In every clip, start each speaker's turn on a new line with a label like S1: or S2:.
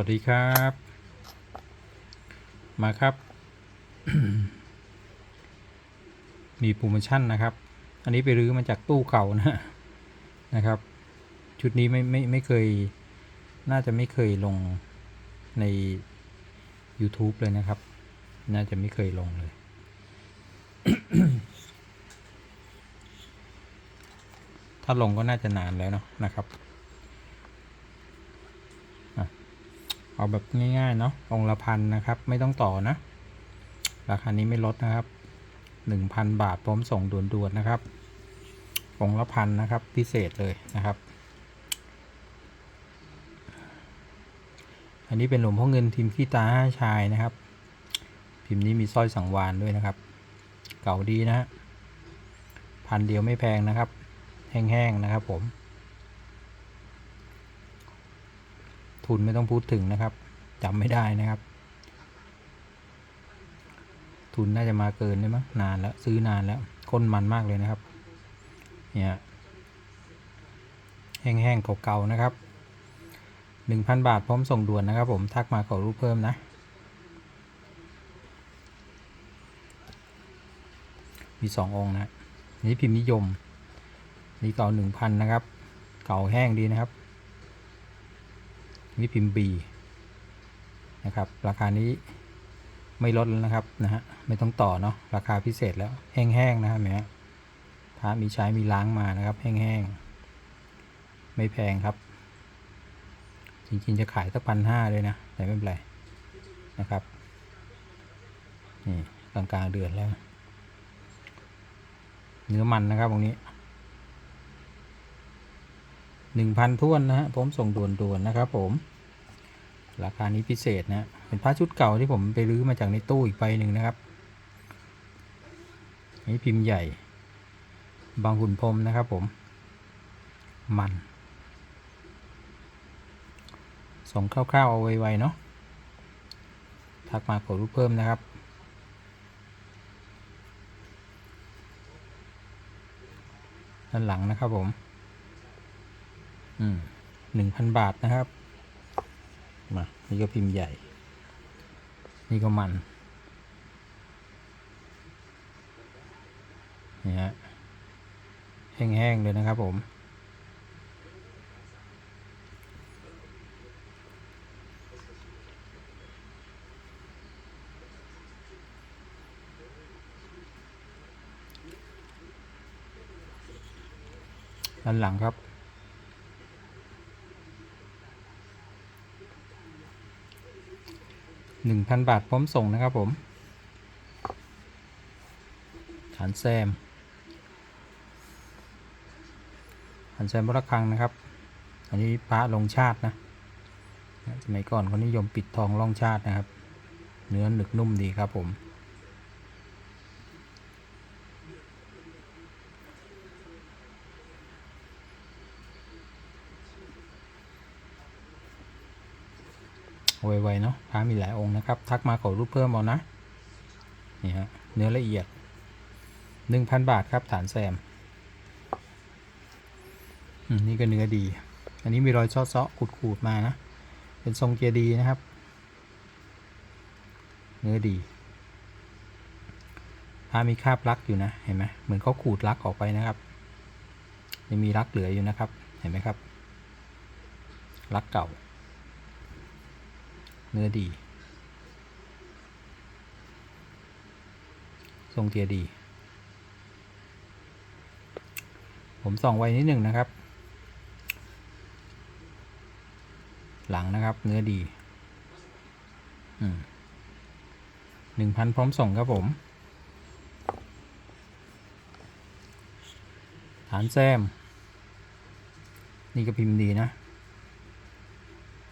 S1: วัสดีครับ มาครับ มีโปรโมชั่นนะครับ อันนี้ไปรื้อมาจากตู้เก่านะนะครับ ชุดนี้ไม่ไม่ไม่เคย น่าจะไม่เคยลงใน YouTube เลยนะครับ น่าจะไม่เคยลงเลยถ้าลงก็น่าจะนานแล้วเนาะนะครับ เอาแบบง่ายๆเนาะองละพันนะครับ ไม่ต้องต่อนะ ราคานี้ไม่ลดนะครับหนึ่งพันบาทพร้อมส่งด่วนๆนะครับองละพันนะครับ พิเศษเลยนะครับ อันนี้เป็นหลวงพ่อเงินพิมพ์ขี้ตาห้าชายนะครับ พิมพ์นี้มีสร้อยสังวานด้วยนะครับ เก่าดีนะฮะพันเดียวไม่แพงนะครับ แห้งๆนะครับผม ทุนไม่ต้องพูดถึงนะครับจำไม่ได้นะครับ ทุนน่าจะมาเกินได้มั้งนานแล้วซื้อนานแล้วก้นมันมากเลยนะครับ เนี่ยแห้งๆเก่าๆนะครับหนึ่งพันบาทพร้อมส่งด่วนนะครับ ผมทักมาขอรูปเพิ่มนะ มีสององค์นะนี่พิมพ์นิยม นี่เก่าหนึ่งพันนะครับ เก่าแห้งดีนะครับ นี่พิมพ์ B นะครับ ราคานี้ไม่ลดแล้วนะครับนะฮะไม่ต้องต่อเนาะราคาพิเศษแล้วแห้งๆนะครับเนี่ยพระมีใช้มีล้างมานะครับ แห้งๆไม่แพงครับ จริงๆจะขายสักพันห้าเลยนะแต่ไม่เป็นไรนะครับนี่กลางๆเดือนแล้ว เนื้อมันนะครับตรงนี้ หนึ่งพันท้วนนะฮะผมส่งด่วนๆนะครับผม ราคานี้พิเศษนะเป็นผ้าชุดเก่าที่ผมไปรื้อมาจากในตู้อีกใบหนึ่งนะครับนี้พิมพ์ใหญ่ บางหุ่นพรมนะครับผม มัน ส่งคร่าวๆเอาไวๆเนาะทักมาขอรูปเพิ่มนะครับด้านหลังนะครับผม หนึ่งพันบาทนะครับ มา นี่ก็พิมพ์ใหญ่ นี่ก็มัน นี่ฮะ แห้งๆเลยนะครับผมด้านหลังครับ หนึ่งพันบาทพร้อมส่งนะครับผม ฐานแซม ฐานแซมวัดระคังนะครับ อันนี้พระลงชาตินะ สมัยก่อนเขานิยมปิดทองล่องชาตินะครับ เนื้อหนึกนุ่มดีครับผม ไวๆเนาะพระมีหลายองค์นะครับ ทักมาขอรูปเพิ่มเอานะนี่ฮะเนื้อละเอียด 1,000 บาทครับฐานแซมนี่ก็เนื้อดี อันนี้มีรอยเซาะๆขูดๆมานะ เป็นทรงเกียร์ดีนะครับ เนื้อดีพระมีคาบลักอยู่นะ เห็นไหมเหมือนเขาขูดลักออกไปนะครับยังมีลักเหลืออยู่นะครับ เห็นไหมครับ ลักเก่า เนื้อดี ทรงเกียดี ผมส่องไว้นิดหนึ่งนะครับ หลังนะครับ เนื้อดีหนึ่งพันพร้อมส่งครับผม ฐานแซม นี่ก็พิมพ์ดีนะ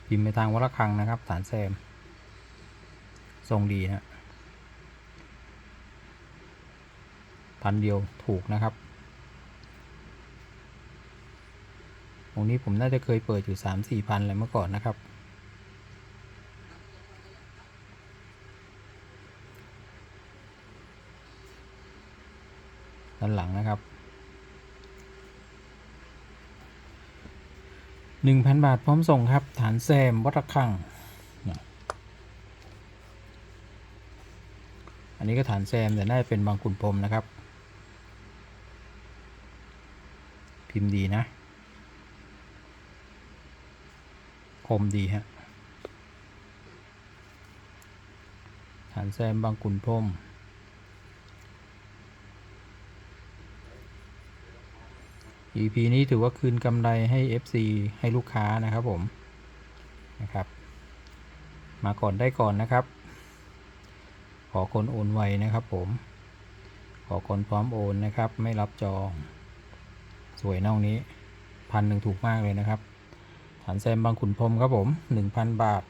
S1: พิมพ์ไปทางวัดระฆังนะครับฐานแซม ทรงดีนะพันเดียวถูกนะครับ ตรงนี้ผมน่าจะเคยเปิดอยู่สามสี่พันอะไรเมื่อก่อนนะครับ ด้านหลังนะครับ หนึ่งพันบาทพร้อมส่งครับ ฐานแซมวัตระฆัง อันนี้ก็ฐานแซมแต่น่าจะเป็นบางขุนพรมนะครับ พิมพ์ดีนะ คมดีฮะฐานแซมบางขุนพรม EP นี้ถือว่าคืนกำไรให้ FC ให้ลูกค้านะครับผมนะครับ มาก่อนได้ก่อนนะครับ ขอคนโอนไวนะครับผม ขอคนพร้อมโอนนะครับ ไม่รับจอง สวยน่องนี้พันหนึ่งถูกมากเลยนะครับฐานแซมบางขุนพรมครับผมหนึ่งพันบาท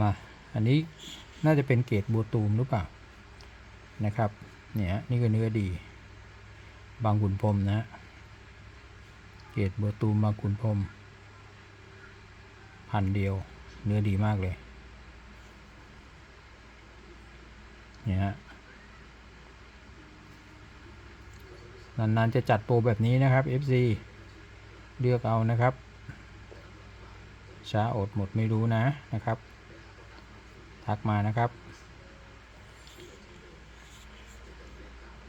S1: มา อันนี้น่าจะเป็นเกรดบัวตูมหรือเปล่านะครับ เนี่ยนี่ก็เนื้อดี บางขุนพรมนะเกรดบัวตูมบางขุนพรมพันเดียว เนื้อดีมากเลยเนี่ยฮะนานๆจะจัดโปรแบบนี้นะครับ FC เลือกเอานะครับ ช้าอดหมดไม่รู้นะนะครับ ทักมานะครับ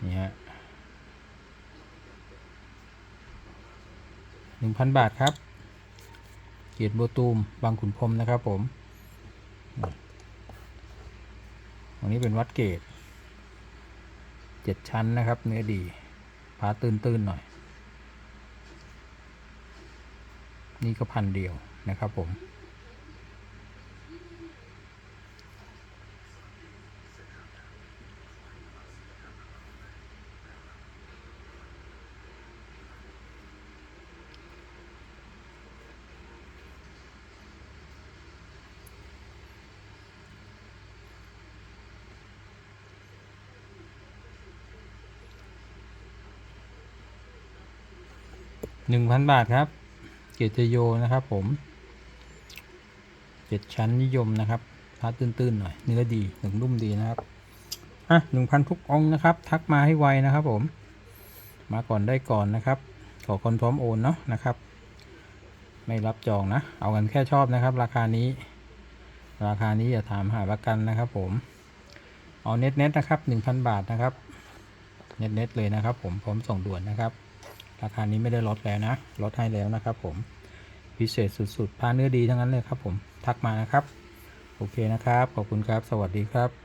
S1: นี่ฮะ หนึ่งพันบาทครับ เกียรติโบตูมบางขุนพรมนะครับผมอันนี้เป็นวัดเกตเจ็ดชั้นนะครับ เนื้อดีผาตื้นๆหน่อย นี่ก็พันเดียวนะครับผม หนึ่งพันบาทครับ เกียรติโยนะครับผมเจ็ดชั้นนิยมนะครับพาตื้นๆหน่อยเนื้อดีหนึ่งนุ่มดีนะครับอะหนึ่งพันทุกองนะครับ ทักมาให้ไวนะครับผม มาก่อนได้ก่อนนะครับ ขอคนพร้อมโอนเนาะนะครับ ไม่รับจองนะ เอากันแค่ชอบนะครับ ราคานี้ ราคานี้อย่าถามหาประกันนะครับ ผม เอาเน็ตเน็ตนะครับหนึ่งพันบาทนะครับ เน็ตเน็ตเลยนะครับ ผมพร้อมส่งด่วนนะครับ ราคานี้ไม่ได้ลดแล้วนะ ลดให้แล้วนะครับผม พิเศษสุดๆพาเนื้อดีทั้งนั้นเลยครับผม ทักมานะครับ โอเคนะครับ ขอบคุณครับ สวัสดีครับ